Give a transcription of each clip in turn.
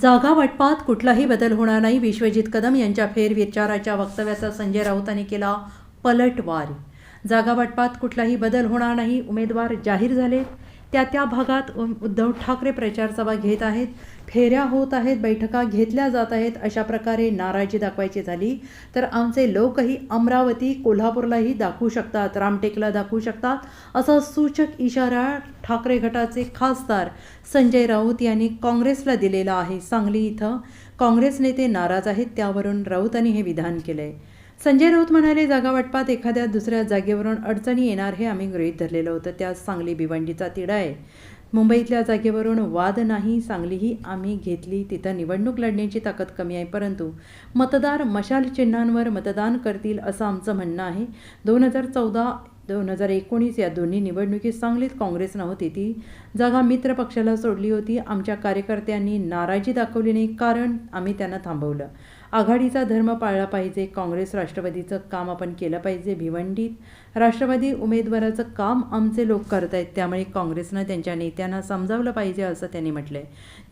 जागा वाटपात कुठलाही बदल होणार नाही. विश्वजित कदम यांच्या फेरविचाराच्या वक्तव्याचा संजय राऊतांनी केला पलटवार. जागा वाटपात कुठलाही बदल होणार नाही. उमेदवार जाहीर झाले त्या त्या भागात उद्धव ठाकरे प्रचारसभा घेत आहेत. फेऱ्या होत आहेत बैठका घेतल्या जात आहेत. अशा प्रकारे नाराजी दाखवायची झाली. तर आमचे लोकही अमरावती कोल्हापूरलाही दाखवू शकतात. रामटेकला दाखवू शकतात. असा सूचक इशारा ठाकरे गटाचे खासदार संजय राऊत यांनी काँग्रेसला दिलेला आहे. सांगली इथं काँग्रेस नेते नाराज आहेत. त्यावरून राऊतांनी हे विधान केलं आहे संजय राऊत म्हणाले जागा वाटपात एखाद्या दुसऱ्या जागेवरून अडचणी येणार हे आम्ही गृहीत धरलेलं होतं. त्यात सांगली भिवंडीचा तिढा आहे. मुंबईतल्या जागेवरून वाद नाही सांगलीही आम्ही घेतली. तिथं निवडणूक लढण्याची ताकद कमी आहे. परंतु मतदार मशाल चिन्हांवर मतदान करतील असं आमचं म्हणणं आहे. दोन हजार चौदा दोन हजार एकोणीस या दोन्ही निवडणुकीत सांगलीत काँग्रेस नव्हती. ती जागा मित्र पक्षाला सोडली होती. आमच्या कार्यकर्त्यांनी नाराजी दाखवली नाही. कारण आम्ही त्यांना थांबवलं. आघाडीचा धर्म पाळला पाहिजे काँग्रेस राष्ट्रवादीचं काम आपण केलं पाहिजे भिवंडीत राष्ट्रवादी उमेदवाराचं काम आमचे लोक करत आहेत त्यामुळे काँग्रेसनं त्यांच्या नेत्यांना समजावलं पाहिजे असं त्यांनी म्हटलंय.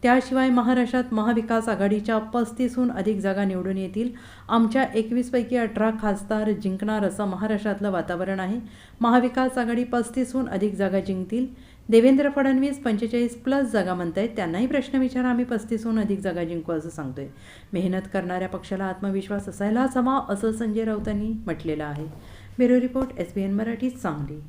त्याशिवाय महाराष्ट्रात महाविकास आघाडीच्या पस्तीसहून अधिक जागा निवडून येतील. आमच्या एकवीसपैकी अठरा खासदार जिंकणार असं महाराष्ट्रातलं वातावरण आहे. महाविकास आघाडी पस्तीसहून अधिक जागा जिंकतील. देवेंद्र फडणवीस पंचेचाळीस प्लस जागा म्हणत आहेत त्यांनाही प्रश्न विचारा आम्ही पस्तीसहून अधिक जागा जिंकू असं सांगतोय. मेहनत करणाऱ्या पक्षाला आत्मविश्वास असायलाच हवा असं संजय राऊतांनी म्हटलेलं आहे. Bureau report S B N Marathi Sangli.